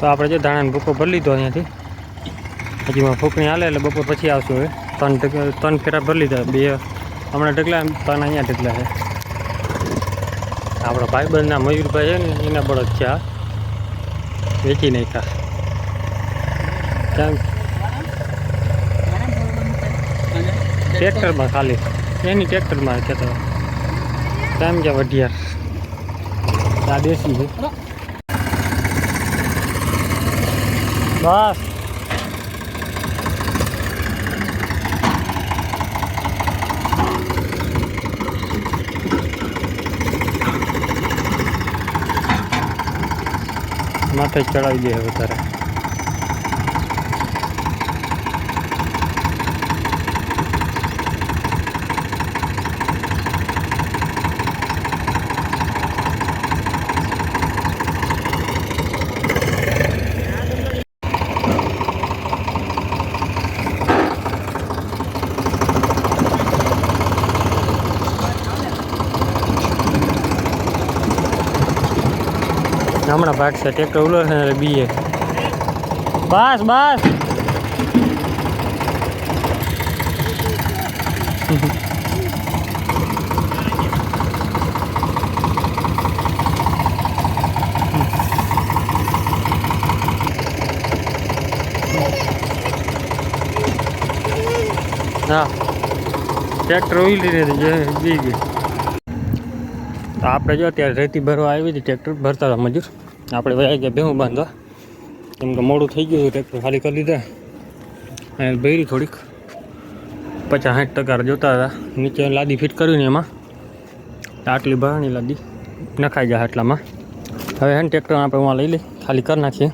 તો આપણે જો ધાણાનો ભૂકો ભરી લીધો અહીંયાથી. હજી માં ફૂકણી હાલે એટલે બપોર પછી આવશું હવે. ત્રણ ત્રણ ફેરા ભરી લીધા. બે, હમણાં ઢગલા ત્રણ અહીંયા ઢગલા છે. આપણા ભાઈબંધના મયુરભાઈ છે ને, એના બળદ છે આ. વેચી નાખ્યા. કેમ ટ્રેક્ટરમાં ખાલી. એની ટ્રેક્ટરમાં છે તો કેમ કે વઢિયાર. આ દેશી છે. બસ. માથે ચડાવી દે હવે તારે. હમણાં ભાગશે ટ્રેક્ટર ઉલો છે ને બીએ. બસ બસ. હા. ટ્રેક્ટર ઉલી રહી જે બી ગઈ આપણે જો અત્યારે રેતી ભરવા આવી હતી ટ્રેક્ટર ભરતા હતા, મજૂર. આપણે વયા ગયા ભેહું બાંધવા કેમ કે મોડું થઈ ગયું ટ્રેક્ટર ખાલી કરી લીધા અને ભેરી થોડીક. પચાસ સાઠ ટકા જોતા હતા. નીચે લાદી ફિટ કર્યું ને એમાં. આટલી ભરાણી લાદી નખાઈ જાય આટલામાં. હવે હે ટ્રેક્ટર આપણે એમાં લઈ લઈ, ખાલી કરી નાખીએ.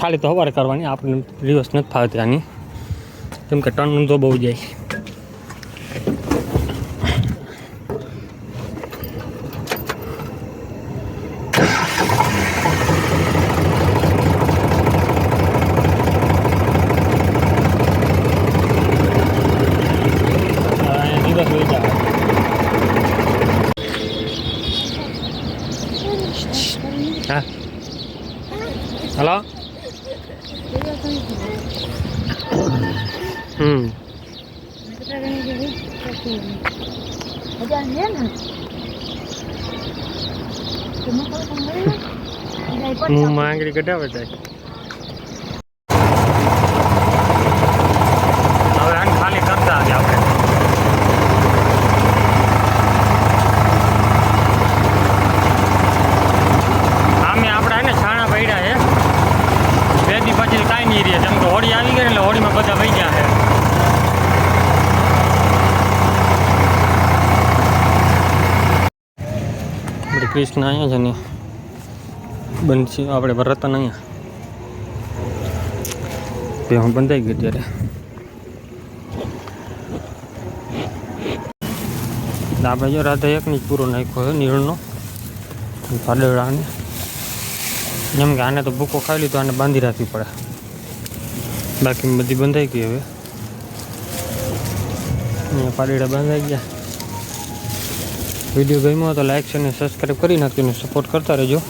ખાલી તો સવારે કરવાની આપણે રિવર્સ નથી ફાવતી આની. કેમ કે ટર્ન તો બહુ જાય હવે દિવસ વહી જાય હા હલો હમ હું માંગડી કઢાવે જાય હવે આને ખાલી કરતા આજે આપણે આમે આપણે આને છાણા પડ્યા છે બે દી નહીં રહે કેમ કે હોળી આવી ગઈ એટલે હોળીમાં બધા વહી ગયા છે. કૃષ્ણ અહીંયા છે ને બનશે. આપણે રતન અહીંયા. તે હું બંધાઈ ગયું ત્યારે. આપણે જો રાધા એકની જ પૂરો નાખ્યો છે નીરણનો પાડેડાને એમ કે આને તો ભૂકો ખાઈ લીધો, આને બાંધી રાખવી પડે. બાકી બધી બંધાઈ ગઈ હવે. અહીંયા પાડેડા બાંધાઈ ગયા. વીડિયો ગમ્યો તો લાઈક છે અને સબસ્ક્રાઈબ કરી નાખજો અને સપોર્ટ કરતા રહેજો.